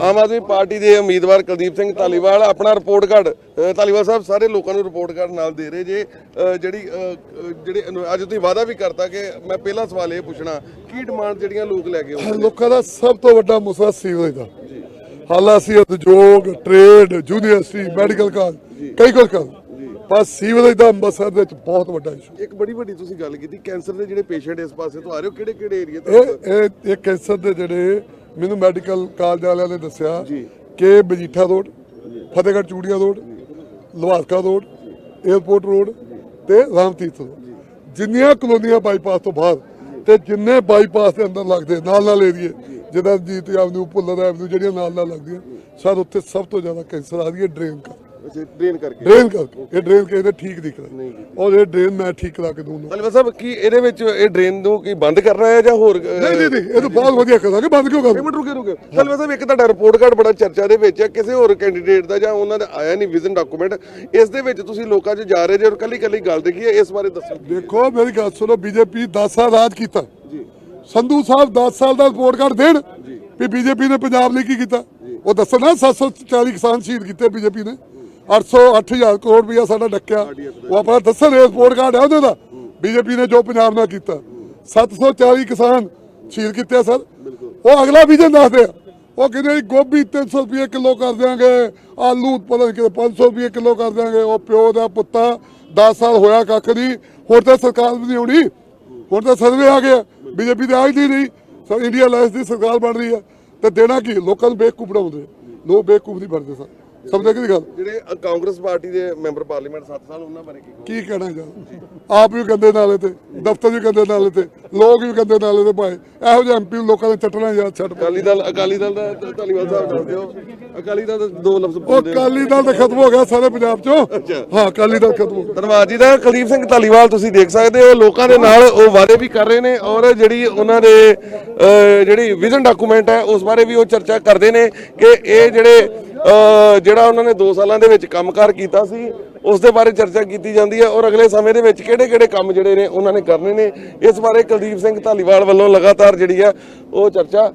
Aam Aadmi party ਦੇ ਉਮੀਦਵਾਰ ਕੁਲਦੀਪ ਸਿੰਘ ਧਾਲੀਵਾਲ ਆਪਣਾ ਰਿਪੋਰਟ ਕਾਰਡ ਧਾਲੀਵਾਲ ਸਾਹਿਬ ਸਾਰੇ ਲੋਕਾਂ ਨੂੰ ਰਿਪੋਰਟ ਕਾਰਡ ਨਾਲ ਦੇ ਰਹੇ ਜੇ ਜਿਹੜੀ ਜਿਹੜੇ ਅੱਜ ਤੁਸੀਂ ਵਾਅਦਾ ਵੀ ਕਰਤਾ ਕਿ ਮੈਂ ਪਹਿਲਾ ਸਵਾਲ ਇਹ ਪੁੱਛਣਾ ਕੀ ਡਿਮਾਂਡ ਜਿਹੜੀਆਂ ਲੋਕ ਲੈ ਕੇ ਆਉਂਦੇ ਨੇ? ਲੋਕਾਂ ਦਾ ਸਭ ਤੋਂ ਵੱਡਾ ਮਸਲਾ ਸੀਵਰੇਜ ਦਾ। ਹਾਲਾ ਅਸੀਂ ਉਦਯੋਗ ਟ੍ਰੇਡ ਯੂਨੀਵਰਸਿਟੀ ਮੈਡੀਕਲ ਕਾਲਜ ਕਈ ਕੁਝ ਕਰ ਪਰ ਸੀਵਰੇਜ ਦਾ ਅੰਮ੍ਰਿਤਸਰ ਦੇ ਵਿੱਚ ਬਹੁਤ ਵੱਡਾ ਇਸ਼ੂ ਇੱਕ ਬੜੀ ਵੱਡੀ ਤੁਸੀਂ ਗੱਲ ਕੀਤੀ ਕੈਂਸਰ ਦੇ ਜਿਹੜੇ ਪੇਸ਼ੈਂਟ ਇਸ ਪਾਸੇ ਤੋਂ ਆ ਰਹੇ ਹੋ ਕਿਹੜੇ ਕਿਹੜੇ ਏਰੀਆ ਤੋਂ ਇਹ ਇਹ ਕੈਂਸਰ ਦੇ ਜਿਹੜੇ ਮੈਨੂੰ ਮੈਡੀਕਲ ਕਾਲਜ ਵਾਲਿਆਂ ਨੇ ਦੱਸਿਆ। ਕਿ Majitha road Fatehgarh Churian road Lawarka road airport road ਤੇ ਰਾਮਤੀਰਥ ਰੋਡ ਜਿੰਨੀਆਂ ਕਲੋਨੀਆਂ ਬਾਈਪਾਸ ਤੋਂ ਬਾਹਰ ਤੇ ਜਿੰਨੇ ਬਾਈਪਾਸ ਦੇ ਅੰਦਰ ਲੱਗਦੇ ਨਾਲ ਨਾਲ ਏਰੀਏ ਜਿੱਦਾਂ ਜੀਤ ਐਵਨਿਊ ਪੁੱਲਰ ਐਵਨਿਊ ਜਿਹੜੀਆਂ ਨਾਲ ਨਾਲ ਲੱਗਦੀਆਂ ਸਰ ਉੱਥੇ ਸਭ ਤੋਂ ਜ਼ਿਆਦਾ ਕੈਂਸਰ ਆ ਰਹੀ ਹੈ ਡਰੇਨ ਕਰ ਅੱਛਾ ਡਰੇਨ ਕਰਕੇ। ਡਰੇਨ ਕਰਕੇ। ਇਹ ਡਰੇਨ ਕਹਿੰਦੇ ਠੀਕ ਦਿਖ ਰਿਹਾ। ਔਰ ਇਹ ਡਰੇਨ ਮੈਂ ਠੀਕ ਕਰਾ ਕੇ ਦੂੰਗਾ ਧਾਲੀਵਾਲ ਸਾਹਿਬ ਕੀ ਇਹਦੇ ਵਿੱਚ ਇਹ ਡਰੇਨ ਨੂੰ ਕੀ ਬੰਦ ਕਰਨਾ ਹੈ ਜਾਂ ਹੋਰ ਨਹੀਂ ਨਹੀਂ ਨਹੀਂ ਇਹ ਤਾਂ ਬਹੁਤ ਵਧੀਆ ਕਰਾਂਗੇ। ਬੰਦ ਕਿਉਂ ਕਰ ਮਿੰਟ ਰੁਕੇ ਰੁਕੇ। ਧਾਲੀਵਾਲ ਸਾਹਿਬ ਇੱਕ ਤੁਹਾਡਾ ਰਿਪੋਰਟ ਕਾਰਡ ਬੜਾ ਚਰਚਾ ਦੇ ਵਿੱਚ ਹੈ। ਕਿਸੇ ਹੋਰ ਕੈਂਡੀਡੇਟ ਦਾ ਜਾਂ ਉਹਨਾਂ ਦਾ ਆਇਆ ਨਹੀਂ ਵਿਜ਼ਨ ਡਾਕੂਮੈਂਟ ਇਸ ਦੇ ਵਿੱਚ ਤੁਸੀਂ ਲੋਕਾਂ 'ਚ ਜਾ ਰਹੇ ਜੇ ਔਰ ਕੱਲੀ ਕੱਲੀ ਗੱਲ ਦੇਖੀ ਹੈ ਇਸ ਬਾਰੇ ਦੱਸੋ। ਦੇਖੋ ਮੇਰੀ ਗੱਲ ਸੁਣੋ ਬੀਜੇਪੀ 10 ਸਾਲ ਰਾਜ ਕੀਤਾ। ਸੰਧੂ ਸਾਹਿਬ 10 ਸਾਲ ਦਾ ਰਿਪੋਰਟ ਕਾਰਡ ਦੇਣ ਵੀ ਬੀਜੇਪੀ ਨੇ ਪੰਜਾਬ ਲਈ ਕੀ ਕੀਤਾ? ਉਹ ਦੱਸੋ ਨਾ 740 ਕਿਸਾਨ ਸ਼ਹੀਦ ਕੀਤੇ ਬੀਜੇਪੀ ਨੇ। 800 8000 ਕਰੋੜ ਰੁਪਇਆ ਸਾਡਾ ਡੱਕਿਆ। ਉਹ ਆਪਣਾ ਦੱਸਣ ਰਿਪੋਰਟ ਕਾਰਡ ਹੈ ਉਹਦੇ ਦਾ। ਬੀਜੇਪੀ ਨੇ ਜੋ ਪੰਜਾਬ ਨਾਲ ਕੀਤਾ। 740 ਕਿਸਾਨ ਸ਼ਹੀਦ ਕੀਤੇ ਸਰ। ਉਹ ਅਗਲਾ ਵਿਜਨ ਦੱਸਦੇ ਆ। ਉਹ ਕਹਿੰਦੇ ਗੋਭੀ 300 ਰੁਪਏ ਕਿਲੋ ਕਰ ਦਿਆਂਗੇ। ਆਲੂ ਪਤਾ ਨਹੀਂ ਕਿ 500 ਰੁਪਏ ਕਿਲੋ ਕਰ ਦਿਆਂਗੇ। ਉਹ ਪਿਓ ਦਾ ਪੁੱਤਾ 10 ਸਾਲ ਹੋਇਆ ਕੱਖ ਨਹੀਂ। ਹੁਣ ਤਾਂ ਸਰਕਾਰ ਵੀ ਨਹੀਂ ਆਉਣੀ। ਹੁਣ ਤਾਂ ਸਰਵੇ ਆ ਗਿਆ ਬੀਜੇਪੀ ਤੇ ਆਈ ਨਹੀਂ ਸਭ ਇੰਡੀਆ ਲਾਈਸ ਦੀ ਸਰਕਾਰ ਬਣ ਰਹੀ ਹੈ ਤੇ ਦੇਣਾ ਕੀ? ਲੋਕਾਂ ਨੂੰ ਬੇਵਕੂਫ ਬਣਾਉਂਦੇ। ਲੋਕ ਬੇਵਕੂਫ ਨਹੀਂ ਬਣਦੇ ਸਰ। ਸਮਝਦੇ ਕਿ ਗੱਲ ਜਿਹੜੇ ਕਾਂਗਰਸ ਪਾਰਟੀ ਦੇ ਮੈਂਬਰ ਪਾਰਲੀਮੈਂਟ 7 ਸਾਲ ਉਹਨਾਂ ਬਾਰੇ ਕੀ ਕੀ ਕਹਿਣਾ ਯਾਰ ਆਪ ਵੀ ਗੰਦੇ ਨਾਲੇ ਤੇ ਦਫ਼ਤਰ ਵੀ ਗੰਦੇ ਨਾਲੇ ਤੇ ਲੋਕ ਵੀ ਗੰਦੇ ਨਾਲੇ ਤੇ ਭਾਏ ਇਹੋ ਜਿਹੇ ਐਮਪੀ ਲੋਕਾਂ ਦੇ ਚੱਟਣਾ ਯਾਰ ਛੱਡ। ਅਕਾਲੀ ਦਲ ਅਕਾਲੀ ਦਲ ਦਾ ਧਾਲੀਵਾਲ ਸਾਹਿਬ ਦੱਸ ਦਿਓ ਅਕਾਲੀ ਦਲ ਦੇ ਦੋ ਲਫ਼ਜ਼ ਉਹ। ਅਕਾਲੀ ਦਲ ਤਾਂ ਖਤਮ ਹੋ ਗਿਆ ਸਾਰੇ ਪੰਜਾਬ ਚੋਂ। ਹਾਂ ਅਕਾਲੀ ਦਲ ਖਤਮ ਧੰਨਵਾਦ ਜੀ ਦਾ। ਕੁਲਦੀਪ ਸਿੰਘ ਧਾਲੀਵਾਲ ਤੁਸੀਂ ਦੇਖ ਸਕਦੇ ਹੋ ਲੋਕਾਂ ਦੇ ਨਾਲ ਉਹ ਵਾਅਦੇ ਵੀ ਕਰ ਰਹੇ ਨੇ ਔਰ ਜਿਹੜੀ ਉਹਨਾਂ ਦੇ ਜਿਹੜੀ ਵਿਜ਼ਨ ਡਾਕੂਮੈਂਟ ਹੈ ਉਸ ਬਾਰੇ ਵੀ ਉਹ ਚਰਚਾ ਕਰਦੇ ਨੇ ਕਿ ਇਹ ਜਿਹੜੇ ਜਿਹੜਾ ਉਹਨਾਂ ਨੇ 2 ਸਾਲਾਂ ਦੇ ਵਿੱਚ ਕੰਮਕਾਰ ਕੀਤਾ ਸੀ, ਉਸ ਦੇ ਬਾਰੇ ਚਰਚਾ ਕੀਤੀ ਜਾਂਦੀ ਹੈ ਔਰ ਅਗਲੇ ਸਮੇਂ ਦੇ ਵਿੱਚ ਕਿਹੜੇ-ਕਿਹੜੇ ਕੰਮ ਜਿਹੜੇ ਨੇ ਉਹਨਾਂ ਨੇ ਕਰਨੇ ਨੇ। ਇਸ ਬਾਰੇ ਕੁਲਦੀਪ ਸਿੰਘ ਧਾਲੀਵਾਲ ਵੱਲੋਂ ਲਗਾਤਾਰ ਜਿਹੜੀ ਆ ਉਹ ਚਰਚਾ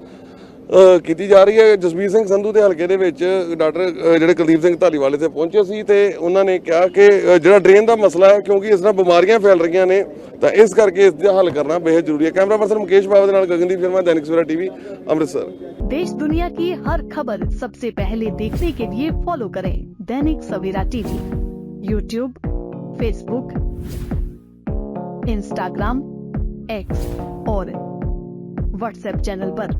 ਕੀਤੀ ਜਾ ਰਹੀ ਹੈ। ਜਸਬੀਰ ਸਿੰਘ ਸੰਧੂ ਦੇ ਹਲਕੇ ਦੇ ਵਿੱਚ ਡਾਕਟਰ ਜਿਹੜੇ ਕੁਲਦੀਪ ਸਿੰਘ ਢਾਲੀਵਾਲੇ ਤੇ ਪਹੁੰਚੇ ਸੀ ਤੇ ਉਹਨਾਂ ਨੇ ਕਿਹਾ ਕਿ ਜਿਹੜਾ ਡਰੇਨ ਦਾ ਮਸਲਾ ਹੈ, ਕਿਉਂਕਿ ਇਸ ਨਾਲ ਬਿਮਾਰੀਆਂ ਫੈਲ ਰਹੀਆਂ ਨੇ, ਤਾਂ ਇਸ ਕਰਕੇ ਇਸ ਦਾ ਹੱਲ ਕਰਨਾ ਬਹੁਤ ਜ਼ਰੂਰੀ ਹੈ। ਕੈਮਰਾ ਪਰਸਨ ਮੁਕੇਸ਼ ਬਾਬਾ ਦੇ ਨਾਲ ਗਗਨਦੀਪ ਸ਼ਰਮਾ दैनिक ਸਵੇਰਾ ਟੀਵੀ, ਅੰਮ੍ਰਿਤਸਰ। देश दुनिया की हर खबर सबसे पहले देखने के लिए फॉलो करें Dainik Savera TV YouTube Facebook Instagram X और व्हाट्सएप चैनल पर